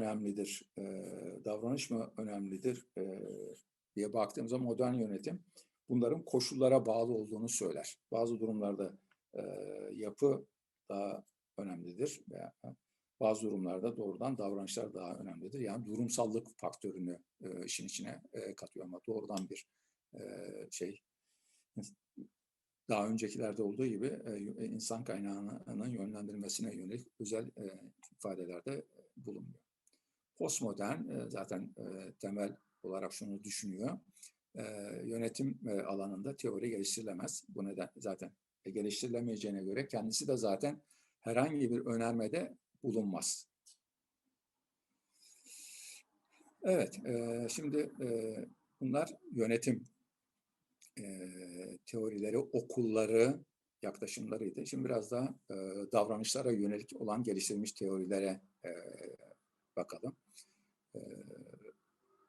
önemlidir, e, davranış mı önemlidir e, diye baktığımızda modern yönetim bunların koşullara bağlı olduğunu söyler. Bazı durumlarda e, yapı daha önemlidir veya bazı durumlarda doğrudan davranışlar daha önemlidir. Yani durumsallık faktörünü e, işin içine e, katıyor ama doğrudan bir e, şey daha öncekilerde olduğu gibi e, insan kaynağının yönlendirilmesine yönelik özel e, ifadelerde bulunmuyor. Postmodern e, zaten e, temel olarak şunu düşünüyor. E, yönetim alanında teori geliştirilemez. Bu neden zaten geliştirilemeyeceğine göre kendisi de zaten herhangi bir önermede bulunmaz. Evet, şimdi bunlar yönetim teorileri, okulları, yaklaşımlarıydı. Şimdi biraz daha davranışlara yönelik olan geliştirilmiş teorilere bakalım. E,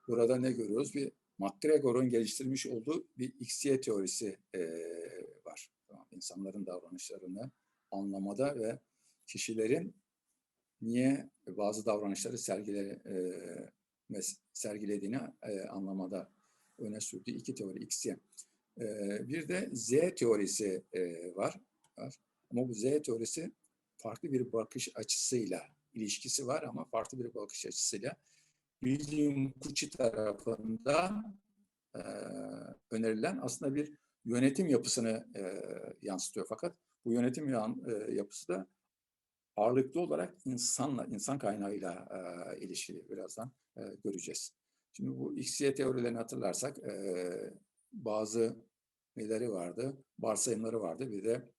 burada ne görüyoruz? Bir McGregor'un geliştirmiş olduğu bir XY teorisi e, var. Tamam, insanların davranışlarını anlamada ve kişilerin niye bazı davranışları sergile, e, sergilediğini anlamada öne sürdüğü iki teori XY. Bir de Z teorisi var. Ama bu Z teorisi farklı bir bakış açısıyla ilişkisi var ama farklı bir bakış açısıyla William Kuchi tarafından e, önerilen aslında bir yönetim yapısını e, yansıtıyor. Fakat bu yönetim yan, e, yapısı da ağırlıklı olarak insanla, insan kaynağıyla e, ilişkili birazdan e, göreceğiz. Şimdi bu XY teorilerini hatırlarsak e, bazı neleri vardı, varsayımları vardı, bir de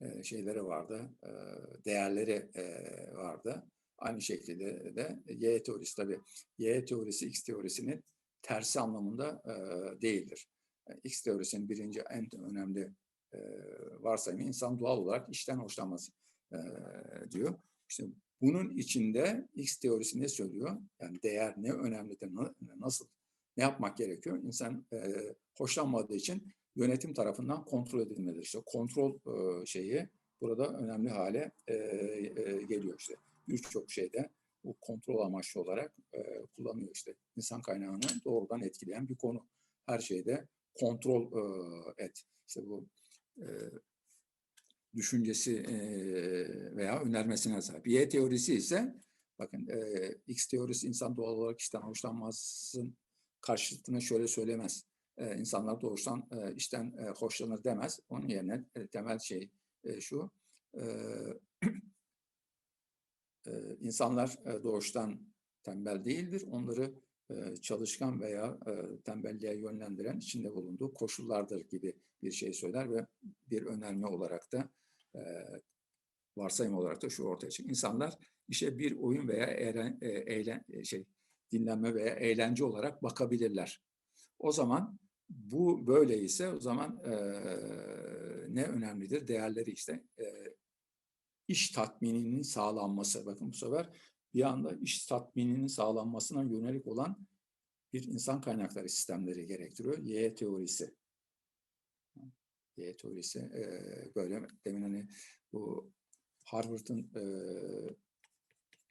e, şeyleri vardı, e, değerleri vardı. Aynı şekilde de Y teorisi tabii. Y teorisi X teorisinin tersi anlamında değildir. X teorisinin birinci en önemli varsayımı insan doğal olarak işten hoşlanması e, diyor. İşte bunun içinde X teorisi ne söylüyor? Yani değer ne önemlidir, nasıl, ne yapmak gerekiyor? İnsan hoşlanmadığı için yönetim tarafından kontrol edilmelidir. İşte kontrol e, şeyi burada önemli hale e, e, geliyor işte. Birçok şeyde bu kontrol amaçlı olarak e, kullanıyor işte. İnsan kaynağını doğrudan etkileyen bir konu. Her şeyde kontrol e, et. İşte bu e, düşüncesi e, veya önermesine sahip. Y teorisi ise bakın e, X teorisi insan doğal olarak işten hoşlanmazsın karşıtını şöyle söylemez. E, insanlar doğuştan e, işten e, hoşlanır demez. Onun yerine e, temel şey e, şu. E, e, insanlar e, doğuştan tembel değildir. Onları e, çalışkan veya e, tembelliğe yönlendiren içinde bulunduğu koşullardır gibi bir şey söyler ve bir önerme olarak da e, varsayım olarak da şu ortaya çıkıyor. İnsanlar işe bir oyun veya eğlen, e, eğlen, e, şey dinlenme veya eğlence olarak bakabilirler. O zaman bu böyle ise o zaman e, ne önemlidir? Değerleri işte e, iş tatmininin sağlanması. Bakın bu sefer bir anda iş tatmininin sağlanmasına yönelik olan bir insan kaynakları sistemleri gerektiriyor. Y teorisi. Y teorisi e, böyle demin hani bu Harvard'ın e,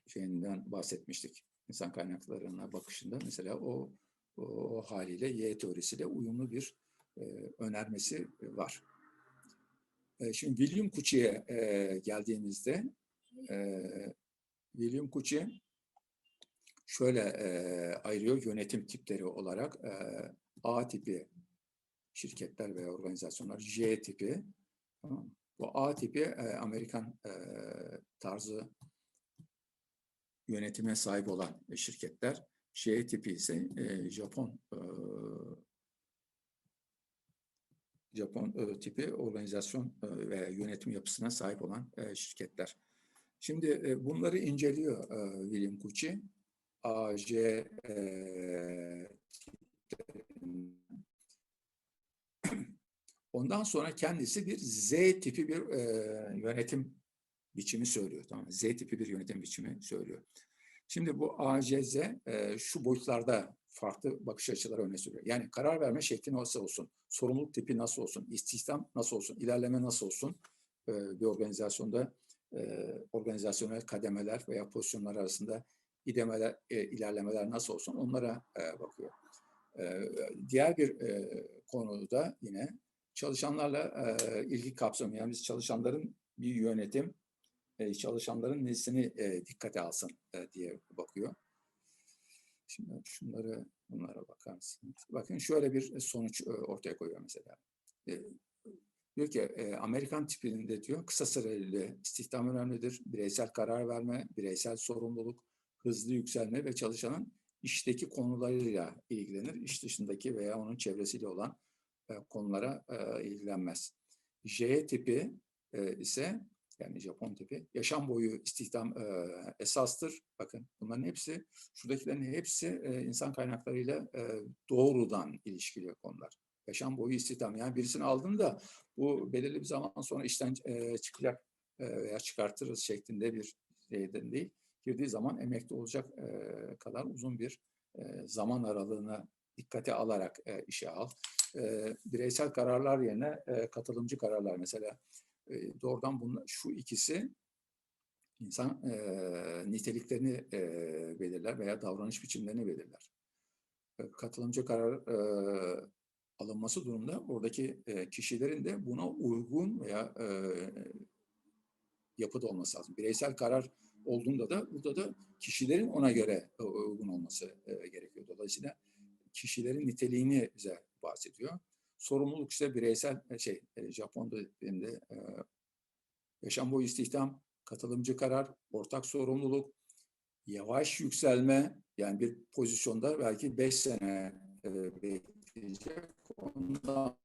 şeyinden bahsetmiştik. İnsan kaynaklarına bakışında mesela o, o, haliyle Y teorisiyle uyumlu bir e, önermesi var. E, şimdi William Kuchi'ye e, geldiğimizde e, William Kuchi şöyle e, ayırıyor yönetim tipleri olarak e, A tipi şirketler veya organizasyonlar, J tipi. Bu A tipi e, Amerikan e, tarzı yönetime sahip olan şirketler. J tipi ise e, Japon e, Japon e, tipi organizasyon e, ve yönetim yapısına sahip olan e, şirketler. Şimdi e, bunları inceliyor e, William Kuchi. A, J e, Ondan sonra kendisi bir Z tipi bir e, yönetim biçimi söylüyor. Tamam Z tipi bir yönetim biçimi söylüyor. Şimdi bu ACZ e, şu boyutlarda farklı bakış açıları öne sürüyor. Yani karar verme şekli nasıl olsun, sorumluluk tipi nasıl olsun, istihdam nasıl olsun, ilerleme nasıl olsun e, bir organizasyonda e, organizasyonel kademeler veya pozisyonlar arasında idemeler, e, ilerlemeler nasıl olsun onlara e, bakıyor. E, diğer bir e, konuda yine çalışanlarla e, ilgi kapsamı. Yani biz çalışanların bir yönetim, e, çalışanların nesini e, dikkate alsın e, diye bakıyor. Şimdi şunları bunlara bakar mısınız? Bakın şöyle bir sonuç e, ortaya koyuyor mesela. E, diyor ki e, Amerikan tipinde diyor kısa süreli istihdam önemlidir. Bireysel karar verme, bireysel sorumluluk, hızlı yükselme ve çalışanın işteki konularıyla ilgilenir. İş dışındaki veya onun çevresiyle olan konulara ilgilenmez. J tipi ise yani Japon tipi yaşam boyu istihdam e, esastır. Bakın bunların hepsi, şuradakilerin hepsi e, insan kaynaklarıyla e, doğrudan ilişkili konular. Yaşam boyu istihdam. Yani birisini aldın da bu belirli bir zaman sonra işten e, çıkacak e, veya çıkartırız şeklinde bir şeyden değil. Girdiği zaman emekli olacak e, kadar uzun bir e, zaman aralığına dikkate alarak e, işe al. E, bireysel kararlar yerine e, katılımcı kararlar mesela doğrudan bunlar, şu ikisi insan e, niteliklerini e, belirler veya davranış biçimlerini belirler. E, katılımcı karar e, alınması durumunda oradaki e, kişilerin de buna uygun veya e, yapıda olması lazım. Bireysel karar olduğunda da burada da kişilerin ona göre e, uygun olması e, gerekiyor. Dolayısıyla kişilerin niteliğini bize bahsediyor. Sorumluluk ise bireysel e, şey e, Japon'da dediğimde e, yaşam boyu istihdam, katılımcı karar, ortak sorumluluk, yavaş yükselme yani bir pozisyonda belki beş sene bekleyecek. Ondan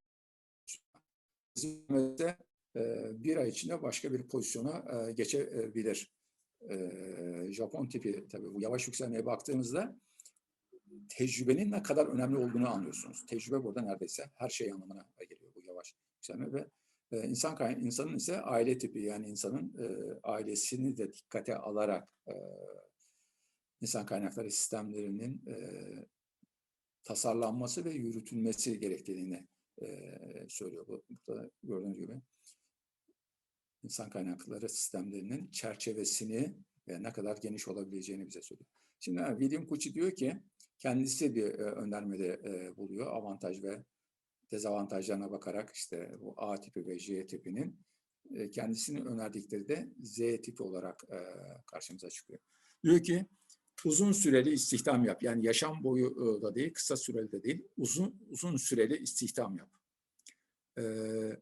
bir ay içinde başka bir pozisyona geçebilir. Japon tipi tabii bu yavaş yükselmeye baktığınızda tecrübenin ne kadar önemli olduğunu anlıyorsunuz. Tecrübe burada neredeyse her şey anlamına geliyor bu yavaş yükselme ve e, insan kay- insanın ise aile tipi yani insanın e, ailesini de dikkate alarak e, insan kaynakları sistemlerinin e, tasarlanması ve yürütülmesi gerektiğini e, söylüyor. Bu, burada gördüğünüz gibi insan kaynakları sistemlerinin çerçevesini ve ne kadar geniş olabileceğini bize söylüyor. Şimdi William Kuchi diyor ki kendisi bir e, önermede e, buluyor avantaj ve dezavantajlarına bakarak işte bu A tipi ve J tipinin e, kendisini önerdikleri de Z tipi olarak karşımıza çıkıyor. Diyor ki uzun süreli istihdam yap. Yani yaşam boyu da değil, kısa süreli de değil. Uzun uzun süreli istihdam yap. E,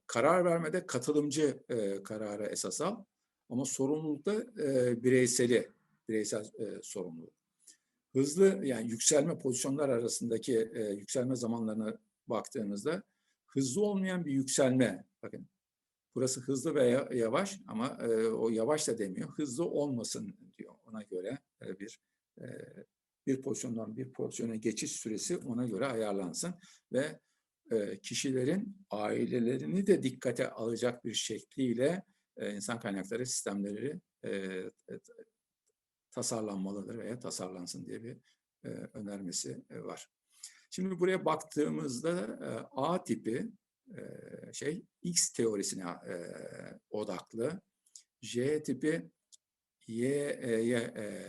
karar vermede katılımcı e, kararı esas al. Ama sorumlulukta e, bireyseli, bireysel e, sorumluluk. Hızlı yani yükselme pozisyonlar arasındaki e, yükselme zamanlarına baktığınızda hızlı olmayan bir yükselme. Bakın burası hızlı veya yavaş ama e, o yavaş da demiyor. Hızlı olmasın diyor. Ona göre e, bir e, bir pozisyondan bir pozisyona geçiş süresi ona göre ayarlansın ve e, kişilerin ailelerini de dikkate alacak bir şekliyle e, insan kaynakları sistemleri e, tasarlanmalıdır veya tasarlansın diye bir e, önermesi e, var. Şimdi buraya baktığımızda e, A tipi e, şey X teorisine e, odaklı, J tipi Y, e, y e,